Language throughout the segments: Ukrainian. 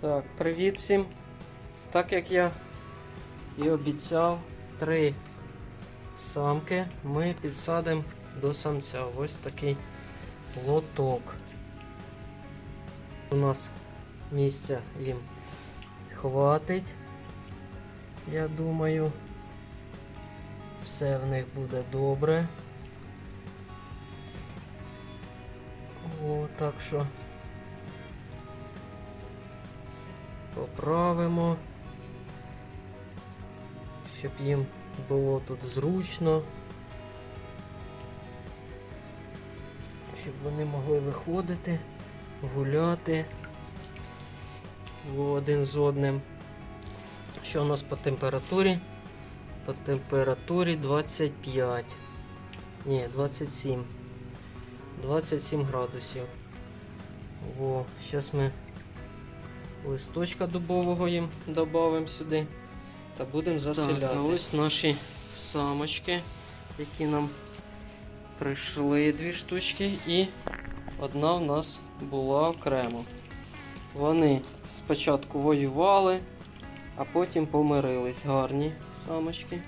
Так, привіт всім. Так як я і обіцяв, три самки ми підсадимо до самця. Ось такий лоток. У нас місця їм хватить. Я думаю, все в них буде добре. О, так що. Поправимо, щоб їм було тут зручно, щоб вони могли виходити, гуляти один з одним. Що у нас по температурі? По температурі 25. Ні, 27. 27 градусів. Во, зараз ми листочка дубового їм додамо сюди та будемо заселяти. Так, а ось наші самочки, які нам прийшли дві штучки, і одна в нас була окремо. Вони спочатку воювали, а потім помирились гарні самочки.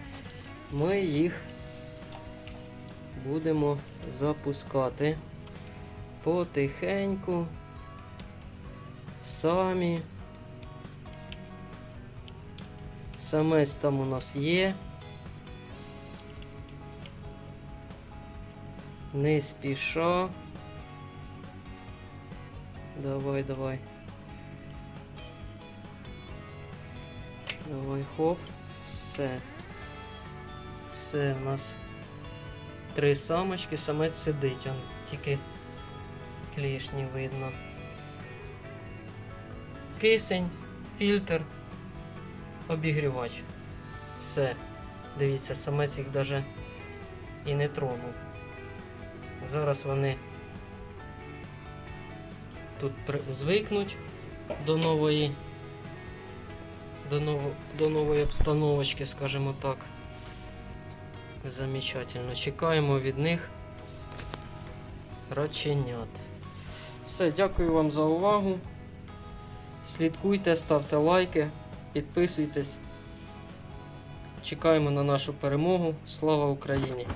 Ми їх будемо запускати потихеньку самі. Самець там у нас є. Не спіша. Давай, давай. Давай, хоп. Все. Все, у нас три самочки, самець сидить, он тільки клішні видно кисень, фільтр, обігрівач. Все. Дивіться, самець їх навіть і не тронув. Зараз вони тут звикнуть до нової, до, ново, до нової обстановочки, скажімо так. Замечательно. Чекаємо від них раченят. Все, дякую вам за увагу. Слідкуйте, ставте лайки, підписуйтесь. Чекаємо на нашу перемогу. Слава Україні!